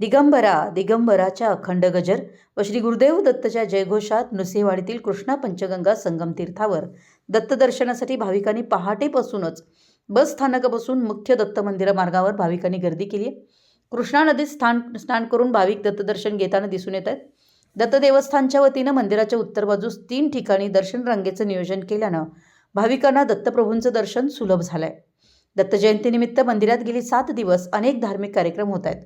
दिगंबरा दिगंबराच्या अखंड गजर व श्री गुरुदेव दत्तच्या जयघोषात नृसिंहवाडीतील कृष्णा पंचगंगा संगम तीर्थावर दत्तदर्शनासाठी भाविकांनी पहाटेपासूनच बस स्थानकापासून मुख्य दत्त मंदिर मार्गावर भाविकांनी गर्दी केली आहे. कृष्णा नदीत स्थान स्नान करून भाविक दत्तदर्शन घेताना दिसून येत आहेत. दत्त देवस्थानच्या वतीनं मंदिराच्या उत्तर बाजूस तीन ठिकाणी दर्शन रांगेचं नियोजन केल्यानं भाविकांना दत्तप्रभूंचं दर्शन सुलभ झालंय. दत्त जयंतीनिमित्त मंदिरात गेली सात दिवस अनेक धार्मिक कार्यक्रम होत आहेत.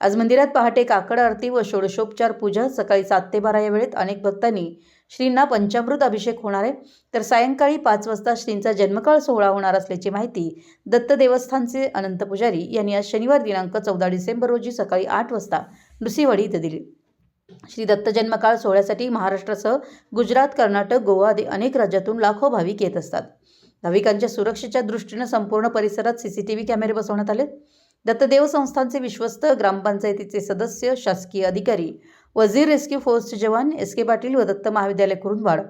आज मंदिरात पहाटे काकड आरती व षोडशोपचार पूजा. सकाळी सात ते बारा या वेळेत अनेक भक्तांनी श्रींना पंचामृत अभिषेक होणार आहे. तर सायंकाळी पाच वाजता श्रींचा जन्मकाळ सोहळा होणार असल्याची माहिती दत्त देवस्थानचे अनंत पुजारी यांनी आज शनिवार दिनांक चौदा डिसेंबर रोजी सकाळी आठ वाजता नृसिंहवाडी इथं दिली. श्री दत्त जन्मकाळ सोहळ्यासाठी महाराष्ट्रासह गुजरात कर्नाटक गोवा आदी अनेक राज्यातून लाखो भाविक येत असतात. भाविकांच्या सुरक्षेच्या दृष्टीनं संपूर्ण परिसरात सीसीटीव्ही कॅमेरे बसवण्यात आले. दत्तदेव संस्थांचे विश्वस्त ग्रामपंचायतीचे सदस्य शासकीय अधिकारी वजीर रेस्क्यू फोर्सचे जवान एस के पाटील व दत्त महाविद्यालय कुरुंदवाड.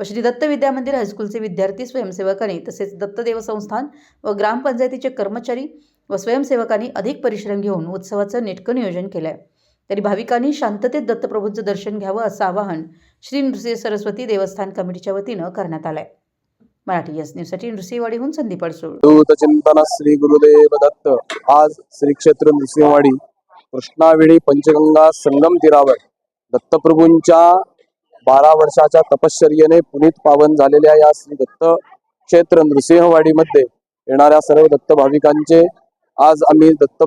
व श्री दत्त विद्या मंदिर हायस्कूलचे विद्यार्थी स्वयंसेवकांनी तसेच दत्तदेव संस्थान व ग्रामपंचायतीचे कर्मचारी व स्वयंसेवकांनी अधिक परिश्रम घेऊन उत्सवाचं नेटकं नियोजन केलं आहे तरी भाविकांनी शांततेत दत्तप्रभूंचं दर्शन घ्यावं असं आवाहन श्री नृसिंह सरस्वती देवस्थान कमिटीच्या वतीनं करण्यात आलं आहे मराठी एस न्यूजसाठी नृसिंहवाडीहून संदीप अडसूळ. दूत श्री गुरुदेव दत्त. आज श्री क्षेत्र नृसिंहवाडी कृष्णावेळी पंचगंगा संगम तीरावर दत्तप्रभूंच्या बारा वर्षाच्या तपश्चर्येने पुनीत पावन झालेल्या या श्री दत्त क्षेत्र नृसिंहवाडीमध्ये येणाऱ्या सर्व दत्त भाविकांचे आज आम्ही दत्त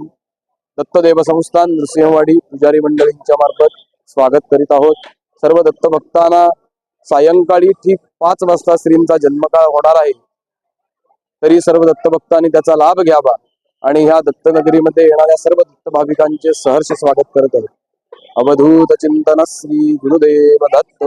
दत्तदेव संस्थान नृसिंहवाडी पुजारी मंडळींच्या मार्फत स्वागत करीत आहोत. सर्व दत्त भक्तांना सायंकाळी ठीक पाच वाजता श्रींचा जन्मकाळ होणार आहे. तरी सर्व दत्त भक्तांनी त्याचा लाभ घ्यावा आणि ह्या दत्तनगरीमध्ये येणाऱ्या सर्व दत्त भाविकांचे सहर्ष स्वागत करत आहे अवधूत चिंतन श्री गुरुदेव दत्त.